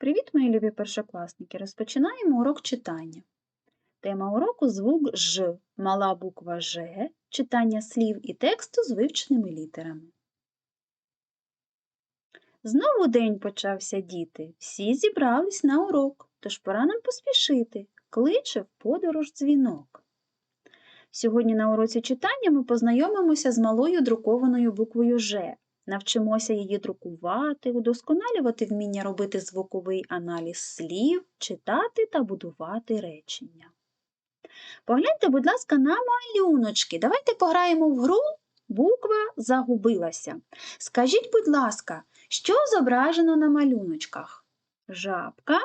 Привіт, мої любі першокласники! Розпочинаємо урок читання. Тема уроку звук Ж, мала буква Ж, читання слів і тексту з вивченими літерами. Знову день почався, діти. Всі зібрались на урок, тож пора нам поспішити. Кличе в подорож дзвінок. Сьогодні на уроці читання ми познайомимося з малою друкованою буквою Ж. Навчимося її друкувати, удосконалювати вміння робити звуковий аналіз слів, читати та будувати речення. Погляньте, будь ласка, на малюночки. Давайте пограємо в гру Буква загубилася. Скажіть, будь ласка, що зображено на малюночках? Жабка,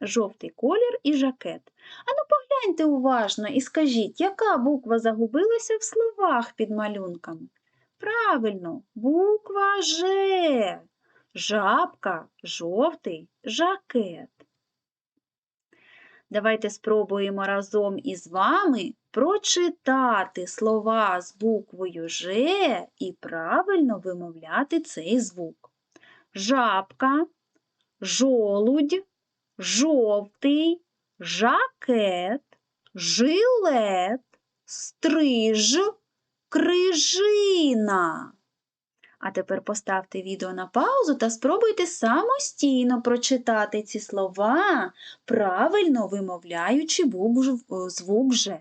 жовтий колір і жакет. Ану погляньте уважно і скажіть, яка буква загубилася в словах під малюнками? Правильно, буква Ж. Жабка, жовтий, жакет. Давайте спробуємо разом із вами прочитати слова з буквою Ж і правильно вимовляти цей звук. Жабка, жолудь, жовтий, жакет, жилет, стриж, крижина. А тепер поставте відео на паузу та спробуйте самостійно прочитати ці слова, правильно вимовляючи звук «ж».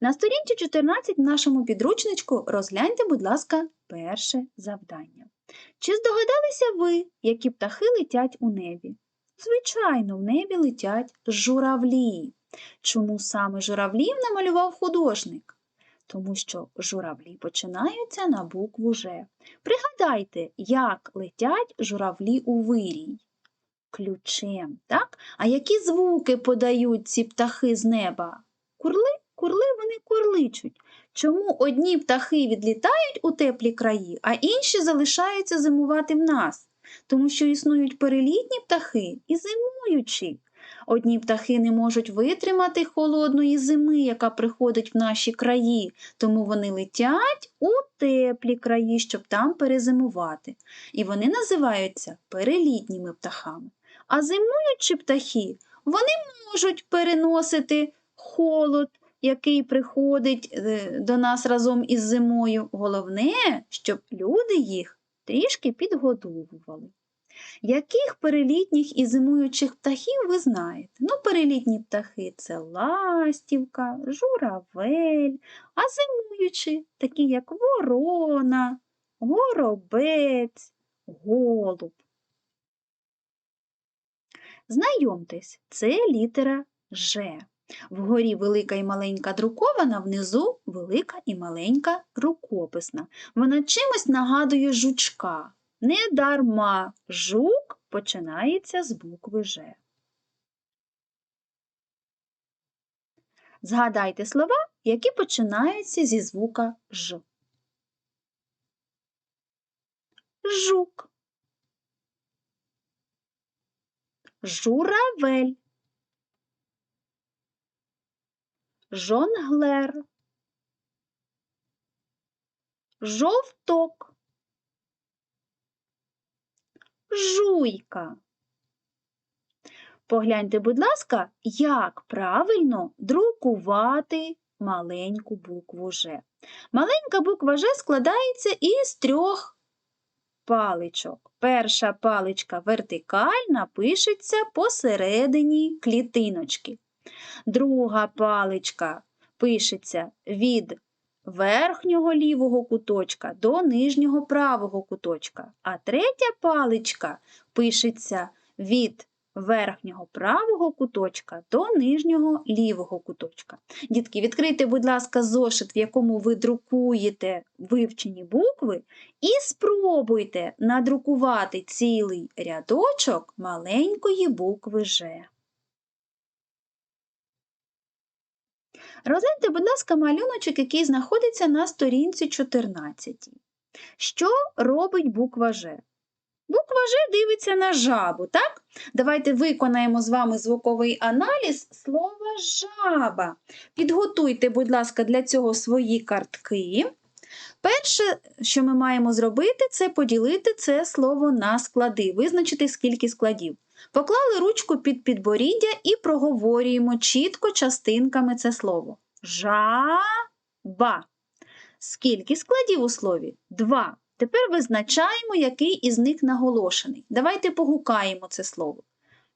На сторінці 14 в нашому підручничку розгляньте, будь ласка, перше завдання. Чи здогадалися ви, які птахи летять у небі? Звичайно, в небі летять журавлі. Чому саме журавлів намалював художник? Тому що журавлі починаються на букву Ж. Пригадайте, як летять журавлі у вирій. Ключем, так? А які звуки подають ці птахи з неба? Курли, курли вони курличуть. Чому одні птахи відлітають у теплі краї, а інші залишаються зимувати в нас? Тому що існують перелітні птахи і зимуючі. Одні птахи не можуть витримати холодної зими, яка приходить в наші краї, тому вони летять у теплі краї, щоб там перезимувати. І вони називаються перелітніми птахами. А зимуючі птахи вони можуть переносити холод, який приходить е, до нас разом із зимою. Головне, щоб люди їх трішки підгодовували. Яких перелітніх і зимуючих птахів ви знаєте? Ну, перелітні птахи це ластівка, журавель, а зимуючі такі, як ворона, горобець, голуб. Знайомтесь, це літера Ж. Вгорі велика і маленька друкована, внизу велика і маленька рукописна. Вона чимось нагадує жучка. Не дарма. Жук починається з букви Ж. Згадайте слова, які починаються зі звука Ж. Жук, журавель, жонглер, жовток, жуйка. Погляньте, будь ласка, як правильно друкувати маленьку букву Ж. Маленька буква Ж складається із трьох паличок. Перша паличка вертикальна пишеться посередині клітиночки. Друга паличка пишеться від верхнього лівого куточка до нижнього правого куточка, а третя паличка пишеться від верхнього правого куточка до нижнього лівого куточка. Дітки, відкрийте, будь ласка, зошит, в якому ви друкуєте вивчені букви, і спробуйте надрукувати цілий рядочок маленької букви Ж. Розгляньте, будь ласка, малюночок, який знаходиться на сторінці 14. Що робить буква Ж? Буква Ж дивиться на жабу, так? Давайте виконаємо з вами звуковий аналіз слова жаба. Підготуйте, будь ласка, для цього свої картки. Перше, що ми маємо зробити, це поділити це слово на склади, визначити скільки складів. Поклали ручку під підборіддя і проговорюємо чітко частинками це слово. Жаба. Скільки складів у слові? Два. Тепер визначаємо, який із них наголошений. Давайте погукаємо це слово.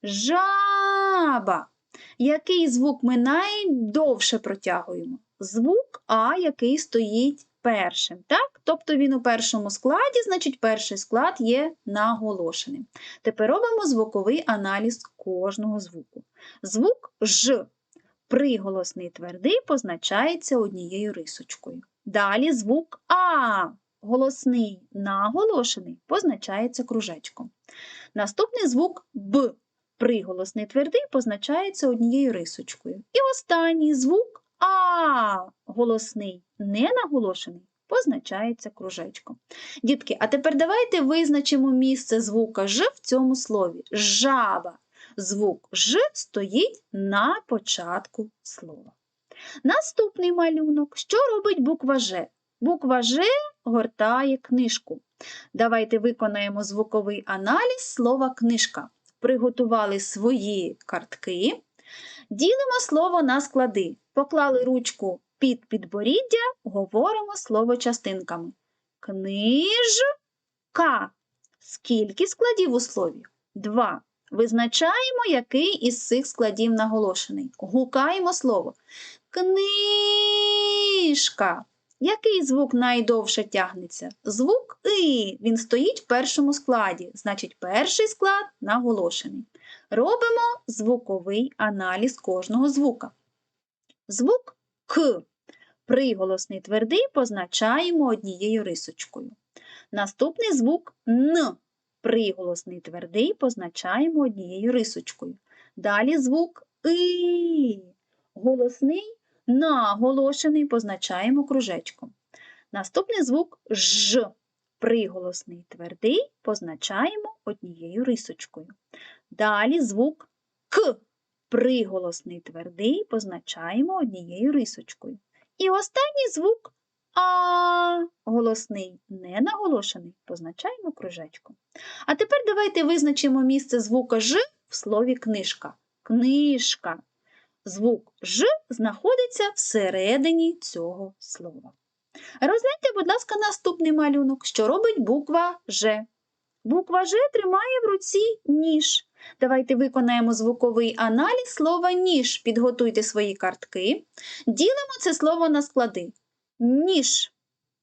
Жаба. Який звук ми найдовше протягуємо? Звук А, який стоїть першим. Так? Тобто він у першому складі, значить перший склад є наголошеним. Тепер робимо звуковий аналіз кожного звуку. Звук Ж. Приголосний твердий позначається однією рисочкою. Далі звук А. Голосний наголошений позначається кружечком. Наступний звук Б. Приголосний твердий позначається однією рисочкою. І останній звук А. Голосний ненаголошений позначається кружечком. Дітки, а тепер давайте визначимо місце звука Ж в цьому слові. Жаба. Звук Ж стоїть на початку слова. Наступний малюнок. Що робить буква Ж? Буква Ж гортає книжку. Давайте виконаємо звуковий аналіз слова книжка. Приготували свої картки. Ділимо слово на склади. Поклали ручку під підборіддя, говоримо слово частинками. Книжка. Скільки складів у слові? Два. Визначаємо, який із цих складів наголошений. Гукаємо слово. Книжка. Який звук найдовше тягнеться? Звук И. Він стоїть в першому складі, значить, перший склад наголошений. Робимо звуковий аналіз кожного звука. Звук К. Приголосний твердий позначаємо однією рисочкою. Наступний звук Н. Приголосний твердий позначаємо однією рисочкою. Далі звук И. Голосний наголошений позначаємо кружечком. Наступний звук Ж. Приголосний твердий позначаємо однією рисочкою. Далі звук К. Приголосний твердий позначаємо однією рисочкою. І останній звук А. Голосний ненаголошений позначаємо кружечком. А тепер давайте визначимо місце звука Ж в слові книжка. Книжка. Звук Ж знаходиться всередині цього слова. Розгляньте, будь ласка, наступний малюнок, що робить буква Ж. Буква Ж тримає в руці ніж. Давайте виконаємо звуковий аналіз слова ніж. Підготуйте свої картки. Ділимо це слово на склади. Ніж.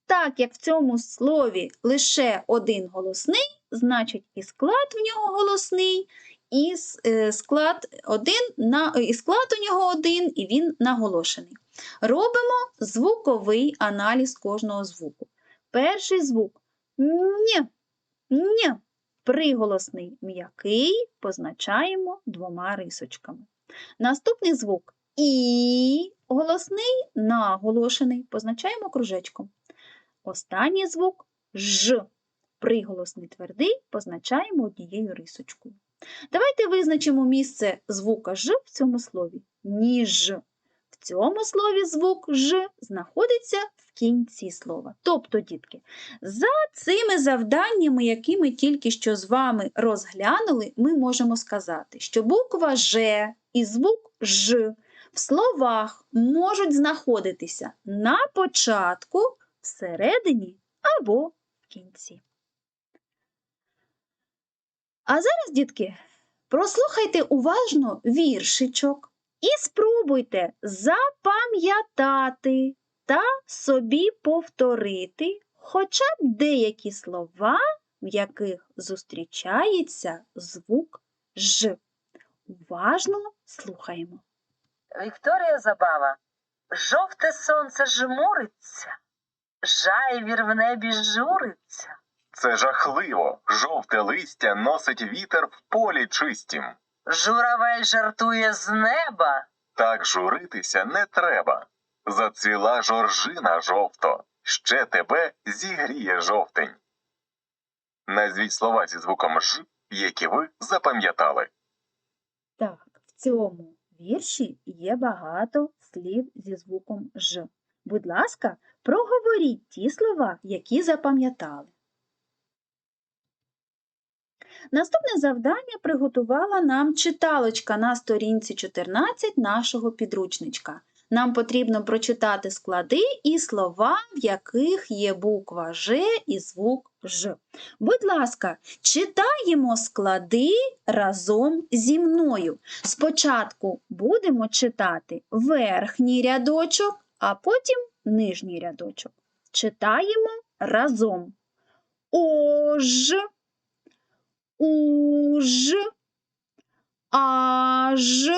Так як в цьому слові лише один голосний, значить і склад в нього голосний, і е, склад, один на, і склад у нього один, і він наголошений. Робимо звуковий аналіз кожного звуку. Перший звук ні, ні. Приголосний м'який позначаємо двома рисочками. Наступний звук І, голосний наголошений, позначаємо кружечком. Останній звук Ж. Приголосний твердий позначаємо однією рисочкою. Давайте визначимо місце звука Ж в цьому слові. Ніж. В цьому слові звук Ж знаходиться в кінці слова. Тобто, дітки, за цими завданнями, які ми тільки що з вами розглянули, ми можемо сказати, що буква Ж і звук Ж в словах можуть знаходитися на початку, всередині або в кінці. А зараз, дітки, прослухайте уважно віршичок і спробуйте запам'ятати та собі повторити хоча б деякі слова, в яких зустрічається звук Ж. Уважно слухаємо. Вікторія Забава. Жовте сонце жмуриться, жайвір в небі журиться. Це жахливо. Жовте листя носить вітер в полі чистім. Журавель жартує з неба. Так журитися не треба. Зацвіла жоржина жовто, ще тебе зігріє жовтень. Назвіть слова зі звуком Ж, які ви запам'ятали. Так, в цьому вірші є багато слів зі звуком Ж. Будь ласка, Проговоріть ті слова, які запам'ятали. Наступне завдання приготувала нам читалочка на сторінці 14 нашого підручничка. Нам потрібно прочитати склади і слова, в яких є буква Ж і звук Ж. Будь ласка, читаємо склади разом зі мною. Спочатку будемо читати верхній рядочок, а потім нижній рядочок. Читаємо разом. Ож, уж, аж,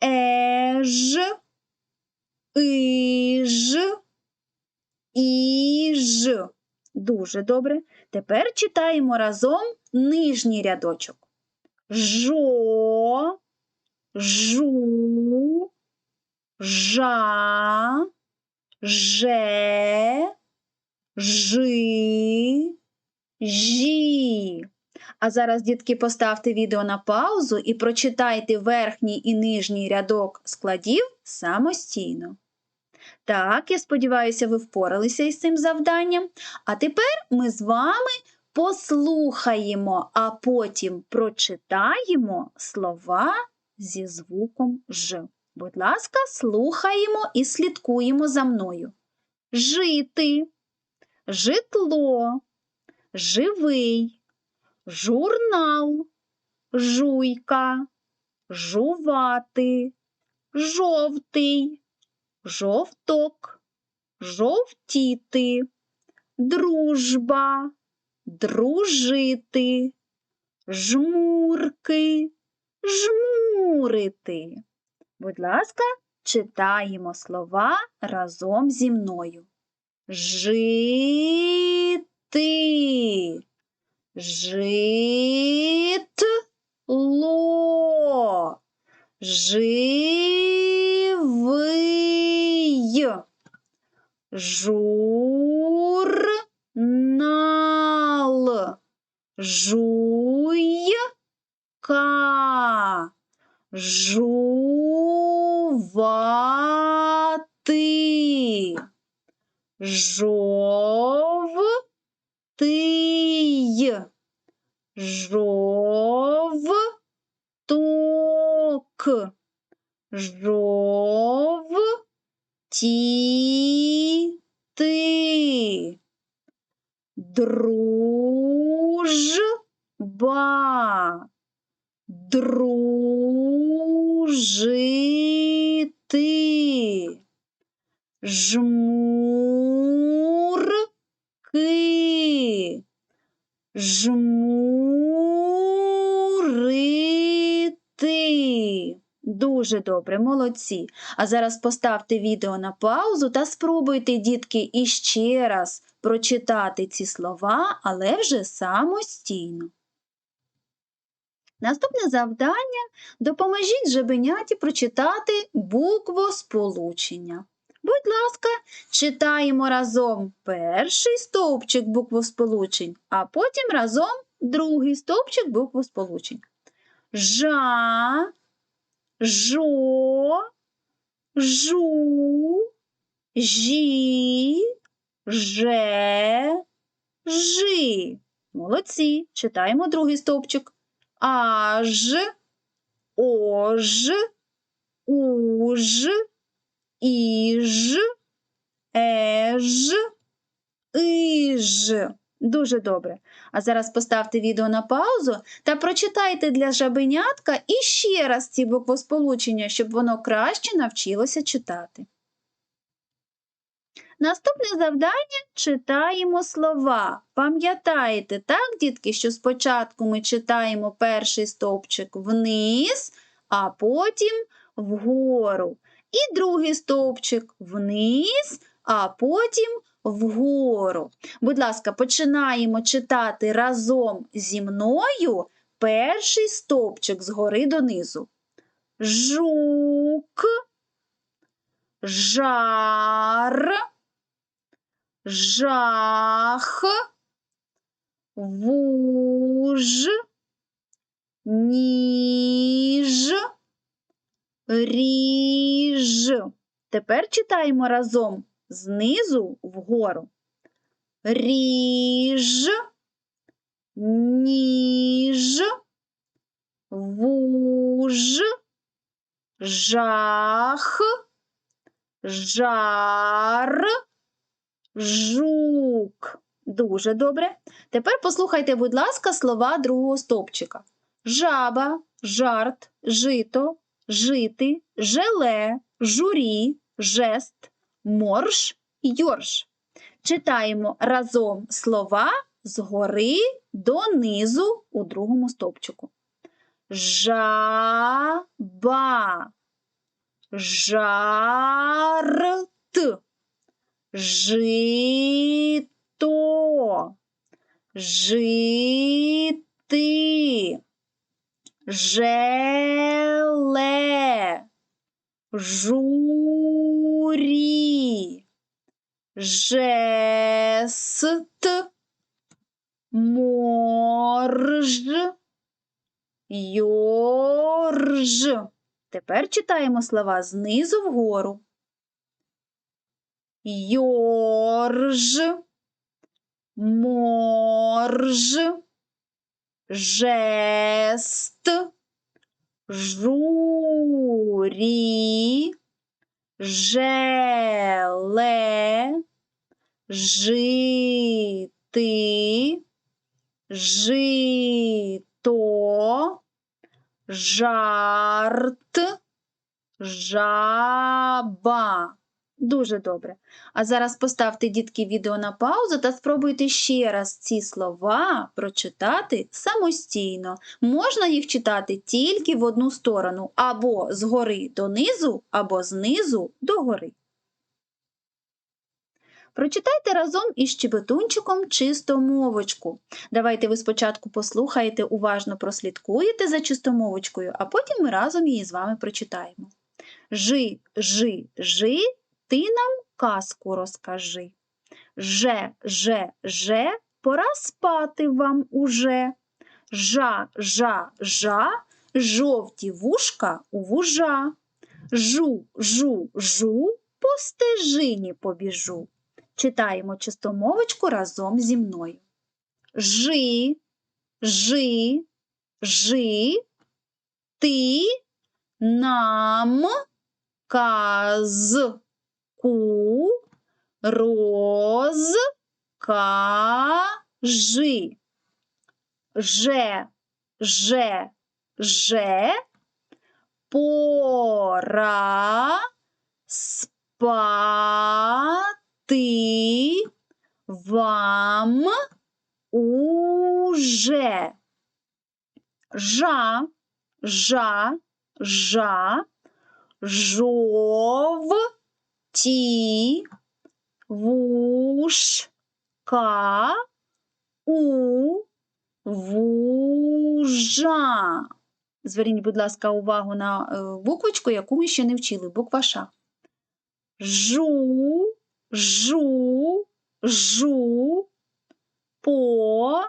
еж, иж, іж. Дуже добре. Тепер читаємо разом нижній рядочок. Жо, жу, жа, же, жи, жі. А зараз, дітки, поставте відео на паузу і прочитайте верхній і нижній рядок складів самостійно. Так, я сподіваюся, ви впоралися із цим завданням. А тепер ми з вами послухаємо, а потім прочитаємо слова зі звуком Ж. Будь ласка, слухаємо і слідкуємо за мною. Жити, житло, живий, журнал, жуйка, жувати, жовтий, жовток, жовтіти, дружба, дружити, жмурки, жмурити. Будь ласка, читаємо слова разом зі мною. Жити, житло, живий, журнал, жуйка, жувати, жовтий, жовток, жовтіти, дружба, дружити, жмурки, жмурити. Дуже добре, молодці. А зараз поставте відео на паузу та спробуйте, дітки, іще раз прочитати ці слова, але вже самостійно. Наступне завдання допоможіть жабеняті прочитати буквосполучення. Будь ласка, читаємо разом перший стовпчик буквосполучень, а потім разом другий стовпчик буквосполучень. Жа, жо, жу, жі, же, жи. Молодці. Читаємо другий стовпчик. Аж, ож, уж, іж, еж, іж. Дуже добре. А зараз поставте відео на паузу та прочитайте для жабенятка іще раз ці буквосполучення, щоб воно краще навчилося читати. Наступне завдання читаємо слова. Пам'ятаєте, так, дітки, що спочатку ми читаємо перший стовпчик вниз, а потім вгору. І другий стовпчик вниз, а потім вгору. Будь ласка, починаємо читати разом зі мною перший стовпчик згори донизу. Жук, жар, жах, вуж, ніж, ріж. Тепер читаємо разом знизу вгору. Ріж, ніж, вуж, жах, жар, жук. Дуже добре. Тепер послухайте, будь ласка, слова другого стовпчика. Жаба, жарт, жито, жити, желе, журі, жест, морж, йорш. Читаємо разом слова згори донизу у другому стовпчику. Жаба, жарт, жито, жити, желе, журі, жест, морж, йорж. Тепер читаємо слова знизу вгору. Йорж, морж, жест, журі, желе, жити, жито, жарт, жаба. Дуже добре. А зараз поставте, дітки, відео на паузу та спробуйте ще раз ці слова прочитати самостійно. Можна їх читати тільки в одну сторону, або згори донизу, або знизу догори. Прочитайте разом із щебетунчиком чистомовочку. Давайте ви спочатку послухаєте, уважно прослідкуєте за чистомовочкою, а потім ми разом її з вами прочитаємо. Жи, жи, жи, ти нам казку розкажи. Же, же, же, пора спати вам уже. Жа, жа, жа, жовті вушка у вужа. Жу, жу, жу, по стежині побіжу. Читаємо чистомовочку разом зі мною. Жи, жи, жи, ти нам казку розкажи. Же, же, же, пора спати вам уже. Жа, жа, жа, жовті вушка у вужа. Зверніть, будь ласка, увагу на е, буквочку, яку ми ще не вчили. Буква Ш. Жу, жу, жу, по,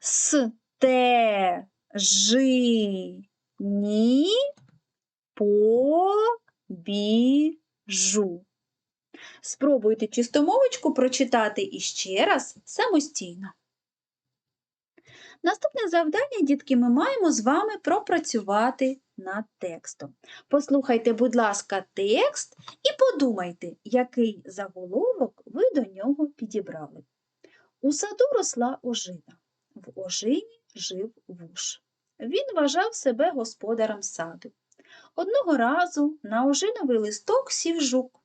с, те, жи, ні, побіжу. Спробуйте чистомовочку прочитати іще раз самостійно. Наступне завдання, дітки, ми маємо з вами пропрацювати над текстом. Послухайте, будь ласка, текст і подумайте, який заголовок ви до нього підібрали. У саду росла ожина. В ожині жив вуш. Він вважав себе господарем саду. Одного разу на ожиновий листок сів жук.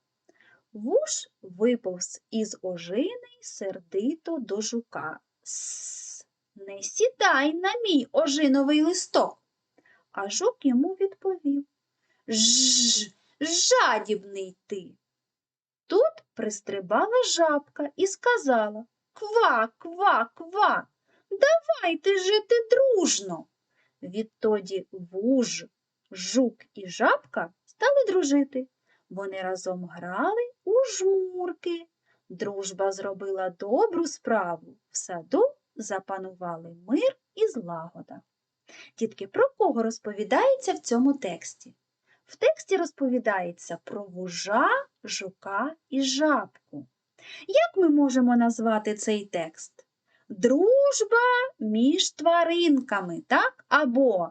Вуш виповз із ожини сердито до жука. С, не сідай на мій ожиновий листок. А жук йому відповів Ж, жадібний ти. Тут пристрибала жабка і сказала Ква, ква, ква, давайте жити дружно. Відтоді вуж, жук і жабка стали дружити. Вони разом грали у жмурки. Дружба зробила добру справу. В саду запанували мир і злагода. Дітки, про кого розповідається в цьому тексті? В тексті розповідається про вужа, жука і жабку. Як ми можемо назвати цей текст? Дружба між тваринками, так? Або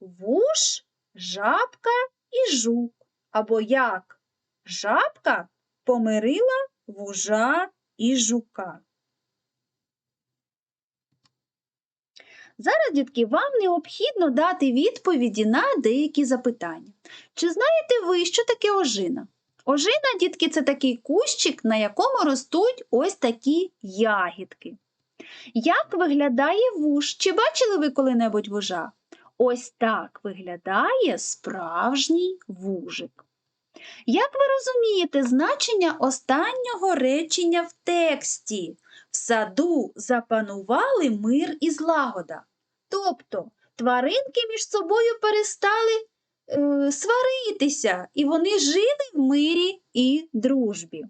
вуж, жабка і жук. Або як жабка помирила вужа і жука. Зараз, дітки, вам необхідно дати відповіді на деякі запитання. Чи знаєте ви, що таке ожина? Ожина, дітки, це такий кущик, на якому ростуть ось такі ягідки. Як виглядає вуж? Чи бачили ви коли-небудь вужа? Ось так виглядає справжній вужик. Як ви розумієте значення останнього речення в тексті? В саду запанували мир і злагода. Тобто тваринки між собою перестали е, сваритися, і вони жили в мирі і дружбі.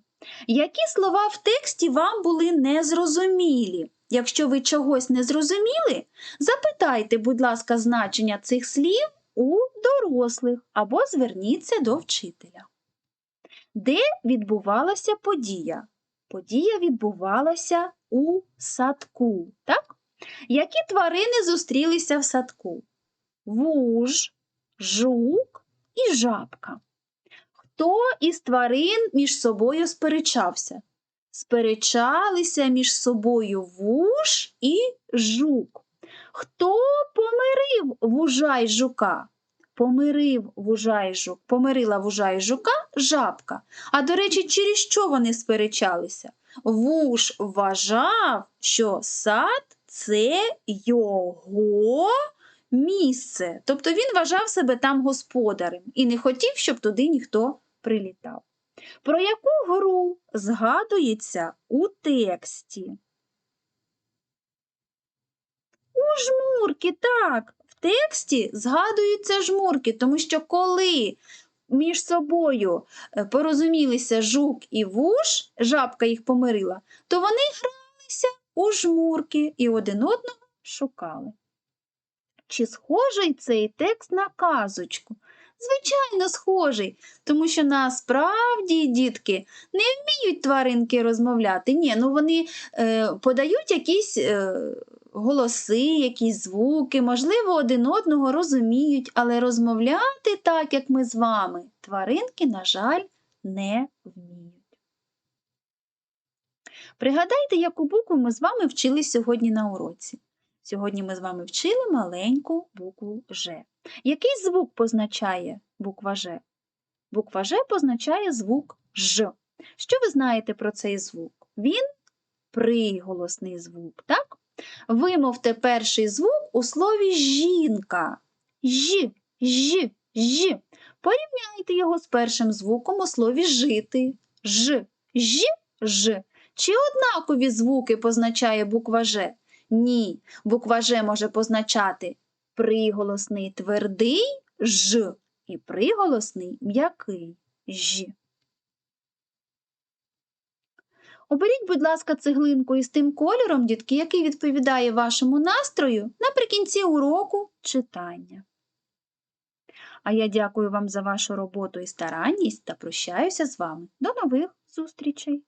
Які слова в тексті вам були незрозумілі? Якщо ви чогось не зрозуміли, запитайте, будь ласка, значення цих слів у дорослих або зверніться до вчителя. Де відбувалася подія? Подія відбувалася у садку, так? Які тварини зустрілися в садку? Вуж, жук і жабка. Хто із тварин між собою сперечався? Сперечалися між собою вуж і жук. Хто помирив вужа й жука? Помирив вужа жук, помирила вужа й жука жабка. А до речі, через що вони сперечалися? Вуж вважав, що сад це його місце. Тобто він вважав себе там господарем і не хотів, щоб туди ніхто прилітав. Про яку гру згадується у тексті? У жмурки, так. В тексті згадуються жмурки, тому що коли між собою е, порозумілися жук і вуж, жабка їх помирила, то вони гралися у жмурки і один одного шукали. Чи схожий цей текст на казочку? Звичайно, схожий, тому що насправді, дітки, не вміють тваринки розмовляти. Ні, ну вони е, подають якісь е, голоси, якісь звуки, можливо, один одного розуміють, але розмовляти так, як ми з вами, тваринки, на жаль, не вміють. Пригадайте, яку букву ми з вами вчили сьогодні на уроці. Сьогодні ми з вами вчили маленьку букву Ж. Який звук позначає буква Ж? Буква Ж позначає звук Ж. Що ви знаєте про цей звук? Він приголосний звук, так? Вимовте перший звук у слові жінка. Ж, ж, ж. Порівняйте його з першим звуком у слові жити. Ж, ж, ж. Чи однакові звуки позначає буква Ж? Ні, буква Ж може позначати приголосний твердий ж і приголосний м'який ж. Оберіть, будь ласка, цеглинку із тим кольором, дітки, який відповідає вашому настрою наприкінці уроку читання. А я дякую вам за вашу роботу і старанність та прощаюся з вами. До нових зустрічей!